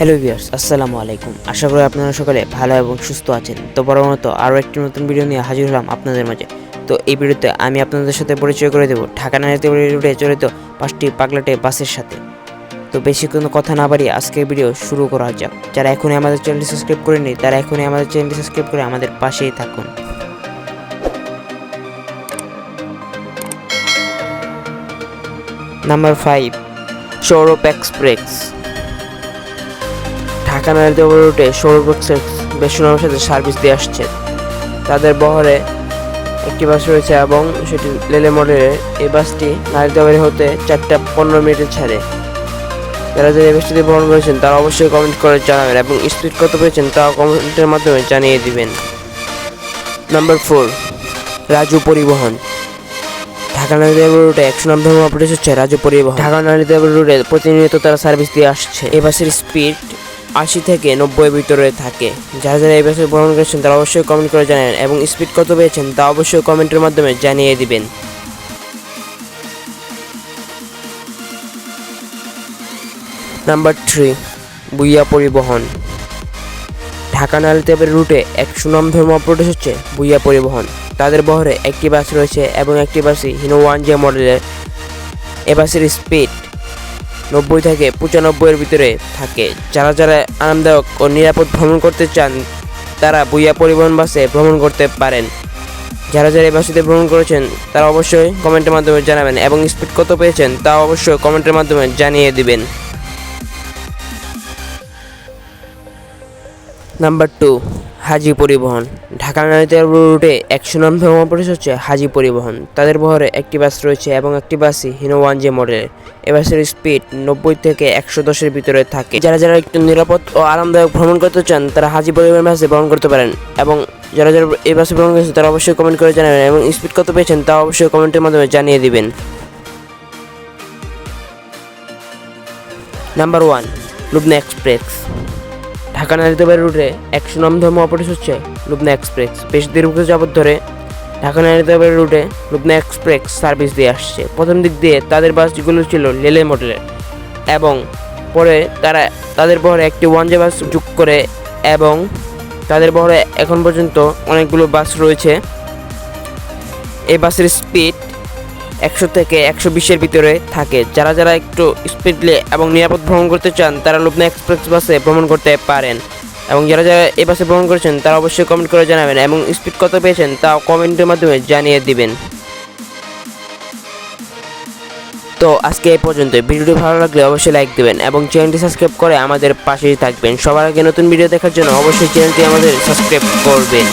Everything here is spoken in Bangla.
হ্যালো ভিউয়ার্স আসসালামু আলাইকুম। আশা করি আপনারা সকলে ভালো এবং সুস্থ আছেন। তো বরাবর আরও একটি নতুন ভিডিও নিয়ে হাজির হলাম আপনাদের মাঝে। তো এই ভিডিওতে আমি আপনাদের সাথে পরিচয় করে দেবো ঢাকা নারীতে রুটে চলিত পাঁচটি পাগলাটে বাসের সাথে। তো বেশি কোনো কথা না বাড়িয়ে আজকের ভিডিও শুরু করা যাক। যারা এখনই আমাদের চ্যানেলটি সাবস্ক্রাইব করেনি তারা এখনই আমাদের চ্যানেলটি সাবস্ক্রাইব করে আমাদের পাশেই থাকুন। Number five Sourav express Dhaka নারীদেবর রুটে সৌরভ এক্সপ্রেস বেশ সুনামের সাথে সার্ভিস দিয়ে আসছে। তাদের বহরে একটি বাস রয়েছে এবং সেটি লেলে মডেলের এই বাসটি নারীদেবরে হতে চারটা পনেরো মিনিটে ছাড়ে। যারা যে এই বাসটিতে ভ্রমণ করেছেন, তারা অবশ্যই কমেন্ট করে জানাবেন এবং স্পিড কত পেয়েছেন তাও কমেন্টের মাধ্যমে জানিয়ে দিবেন। নাম্বার ফোর রাজু পরিবহন। ঢাকা নারীদেবর রুটে একশো নাম ধর্ম অপারেট হচ্ছে রাজু পরিবহন। ঢাকা নারীদেবর রুটে প্রতিনিয়ত তারা সার্ভিস দিয়ে আসছে। এ বাসের স্পিড আশি থেকে নব্বই ভিতরে থাকে। যারা যারা এই বাসে ভ্রমণ করেছেন, তারা অবশ্যই কমেন্ট করে জানান এবং স্পিড কত পেয়েছেন, তা অবশ্যই কমেন্টের মাধ্যমে জানিয়ে দিবেন। নাম্বার থ্রি বুইয়া পরিবহন। ঢাকা নালিতেবের রুটে এক সুনাম ধর্ম অপারেটর হচ্ছে বুইয়া পরিবহন। তাদের বহরে একটি বাস রয়েছে এবং একটি বাসই হিনো ওয়ান জে মডেলের। এ বাসের স্পিড নব্বই থেকে পঁচানব্বইয়ের ভিতরে থাকে। যারা যারা আরামদায়ক ও নিরাপদ ভ্রমণ করতে চান, তারা বুইয়া পরিবহন বাসে ভ্রমণ করতে পারেন। যারা যারা এই বাসটিতে ভ্রমণ করেছেন, তারা অবশ্যই কমেন্টের মাধ্যমে জানাবেন এবং স্পিড কত পেয়েছেন, তা অবশ্যই কমেন্টের মাধ্যমে জানিয়ে দিবেন। নাম্বার টু, হাজি পরিবহন। ঢাকা নারীতে রুটে একশো নাম ধর্ম পরিচয় হচ্ছে হাজি পরিবহন। তাদের বহরে একটি বাস রয়েছে এবং একটি বাসই হিনো ওয়ান জে মডেলের। এ বাসের স্পিড নব্বই থেকে একশো দশের ভিতরে থাকে। যারা যারা একটু নিরাপদ ও আরামদায়ক ভ্রমণ করতে চান, তারা হাজি পরিবহন বাসে ভ্রমণ করতে পারেন। এবং যারা যারা এই বাসে ভ্রমণ করেছেন তারা অবশ্যই কমেন্ট করে জানাবেন এবং স্পিড কত পেয়েছেন তা অবশ্যই কমেন্টের মাধ্যমে জানিয়ে দিবেন। Number one Lubna express Dhaka নারীদেবের রুটে একশো নাম ধর্ম অপারেট হচ্ছে লুবনা এক্সপ্রেস। বেশ দীর্ঘ যাবত ধরে ঢাকা নারীদেবের রুটে লুবনা এক্সপ্রেস সার্ভিস দিয়ে আসছে। প্রথম দিক দিয়ে তাদের বাসগুলো ছিল লেলে মডেলের এবং পরে তারা তাদের বহরে একটি ওয়ান জে বাস যোগ করে এবং তাদের বহরে এখন পর্যন্ত অনেকগুলো বাস রয়েছে। এই বাসের স্পিড একশো থেকে একশো বিশের ভিতরে থাকে। যারা যারা একটু স্পিডলি এবং নিরাপদ ভ্রমণ করতে চান, তারা লুবনা এক্সপ্রেস বাসে ভ্রমণ করতে পারেন। এবং যারা যারা এই বাসে ভ্রমণ করেছেন, তারা অবশ্যই কমেন্ট করে জানাবেন এবং স্পিড কত পেয়েছেন তা কমেন্টের মাধ্যমে জানিয়ে দিবেন। তো আজকে এই পর্যন্ত ভিডিওটি ভালো লাগলে অবশ্যই লাইক দেবেন এবং চ্যানেলটি সাবস্ক্রাইব করে আমাদের পাশেই থাকবেন। সবার আগে নতুন ভিডিও দেখার জন্য অবশ্যই চ্যানেলটি আমাদের সাবস্ক্রাইব করবেন।